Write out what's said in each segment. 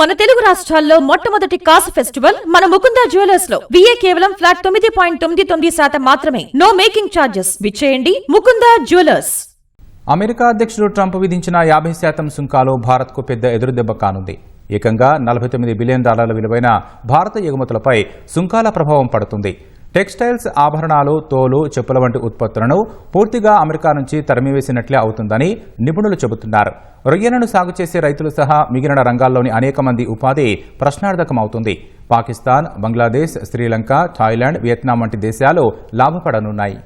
మన తెలుగు రాష్ట్రాల్లో మొట్టమొదటి కాసు ఫెస్టివల్ మన ముకుందా జ్యువెలర్స్లో. విఏ కేవలం ఫ్లాట్ తొమ్మిది పాయింట్ తొమ్మిది తొమ్మిది శాతం మాత్రమే. నో మేకింగ్ ఛార్జెస్ విచ్చేయండి ముకుందా జ్యువెలర్స్. అమెరికా అధ్యక్షుడు ట్రంప్ విధించిన యాభై శాతం సుంకాలు భారత్కు పెద్ద ఎదురుదెబ్బ కానుంది. ఏకంగా నలభై తొమ్మిది బిలియన్ డాలర్ల విలువైన భారత ఎగుమతులపై సుంకాల ప్రభావం పడుతుంది. టెక్స్టైల్స్ ఆభరణాలు తోలు చెప్పుల వంటి ఉత్పత్తులను పూర్తిగా అమెరికా నుంచి తరిమివేసినట్లే అవుతుందని నిపుణులు చెబుతున్నారు. రొయ్యలను సాగు చేసే రైతులు సహా మిగిలిన రంగాల్లోని అనేక మంది ఉపాధి ప్రశ్నార్థకమవుతుంది. పాకిస్తాన్ బంగ్లాదేశ్ శ్రీలంక థాయిలాండ్ వియత్నాం వంటి దేశాలు లాభపడనున్నాయి.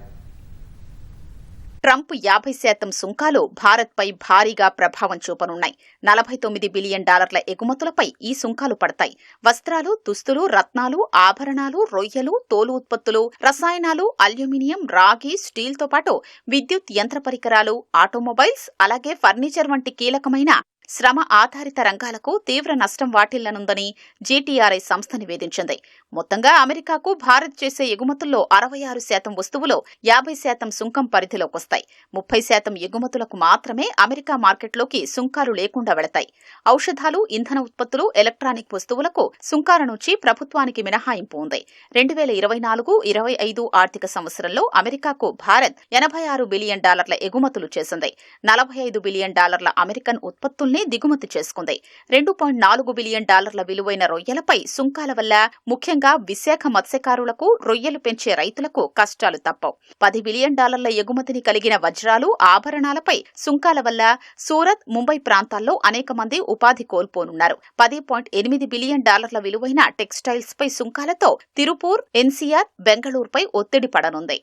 ట్రంప్ యాభై శాతం సుంకాలు భారత్పై భారీగా ప్రభావం చూపనున్నాయి. నలభై తొమ్మిది బిలియన్ డాలర్ల ఎగుమతులపై ఈ సుంకాలు పడతాయి. వస్త్రాలు దుస్తులు రత్నాలు ఆభరణాలు రొయ్యలు తోలు ఉత్పత్తులు రసాయనాలు అల్యూమినియం రాగి స్టీల్తో పాటు విద్యుత్ యంత్ర పరికరాలు ఆటోమొబైల్స్ అలాగే ఫర్నిచర్ వంటి కీలకమైన శ్రమ ఆధారిత రంగాలకు తీవ్ర నష్టం వాటిల్లనుందని జీటీఆర్ఐ సంస్థ నివేదించింది. మొత్తంగా అమెరికాకు భారత్ చేసే ఎగుమతుల్లో అరవై ఆరు శాతం వస్తువులు యాభై శాతం సుంకం పరిధిలోకి వస్తాయి. ముప్పై శాతం ఎగుమతులకు మాత్రమే అమెరికా మార్కెట్లోకి సుంకాలు లేకుండా వెళతాయి. ఔషధాలు ఇంధన ఉత్పత్తులు ఎలక్ట్రానిక్ వస్తువులకు సుంకాల నుంచి ప్రభుత్వానికి మినహాయింపు ఉంది. రెండు వేల ఇరవై నాలుగు ఇరవై ఐదు ఆర్థిక సంవత్సరంలో అమెరికాకు భారత్ ఎనభై ఆరు బిలియన్ డాలర్ల ఎగుమతులు చేసింది. నలభై ఐదు బిలియన్ డాలర్ల అమెరికన్ ఉత్పత్తులను దిగుమతి చేసుకుంది. రెండు పాయింట్ నాలుగు బిలియన్ డాలర్ల విలువైన రొయ్యలపై సుంకాల వల్ల ముఖ్యంగా విశాఖ మత్స్యకారులకు రొయ్యలు పెంచే రైతులకు కష్టాలు తప్పవు. పది బిలియన్ డాలర్ల ఎగుమతిని కలిగిన వజ్రాలు ఆభరణాలపై సుంకాల వల్ల సూరత్ ముంబై ప్రాంతాల్లో అనేక మంది ఉపాధి కోల్పోనున్నారు. పది పాయింట్ ఎనిమిది బిలియన్ డాలర్ల విలువైన టెక్స్టైల్స్ పై సుంకాలతో తిరుపూర్ ఎన్సీఆర్ బెంగళూరుపై ఒత్తిడి పడనుంది.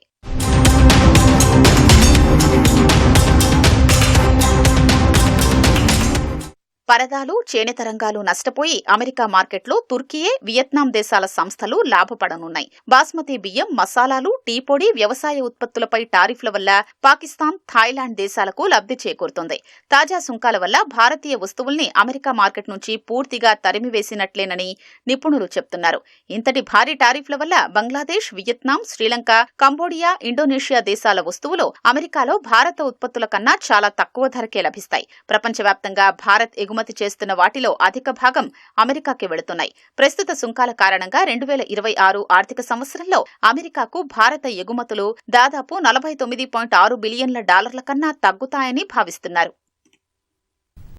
పరదాలు చేనేత రంగాలు నష్టపోయి అమెరికా మార్కెట్లో తుర్కీయే వియత్నాం దేశాల సంస్థలు లాభపడనున్నాయి. బాస్మతి బియ్యం మసాలాలు టీ పొడి వ్యవసాయ ఉత్పత్తులపై టారిఫ్ల వల్ల పాకిస్తాన్ థాయిలాండ్ దేశాలకు లబ్ధి చేకూరుతుంది. తాజా సుంకాల వల్ల భారతీయ వస్తువుల్ని అమెరికా మార్కెట్ నుంచి పూర్తిగా తరిమివేసినట్లేనని నిపుణులు చెప్తున్నారు. ఇంతటి భారీ టారిఫ్ల వల్ల Bangladesh Vietnam Sri Lanka Cambodia Indonesia దేశాల వస్తువులు అమెరికాలో భారత ఉత్పత్తుల కన్నా చాలా తక్కువ ధరకే లభిస్తాయి. ప్రపంచవ్యాప్తంగా భారత్ ఎగుమతి చేస్తున్న వాటిలో అధిక భాగం అమెరికాకి వెళుతున్నాయి. ప్రస్తుత సుంకాల కారణంగా రెండు వేల ఇరవై ఆరు ఆర్థిక సంవత్సరంలో అమెరికాకు భారత ఎగుమతులు దాదాపు నలభై తొమ్మిది పాయింట్ ఆరు బిలియన్ల డాలర్ల కన్నా తగ్గుతాయని భావిస్తున్నారు.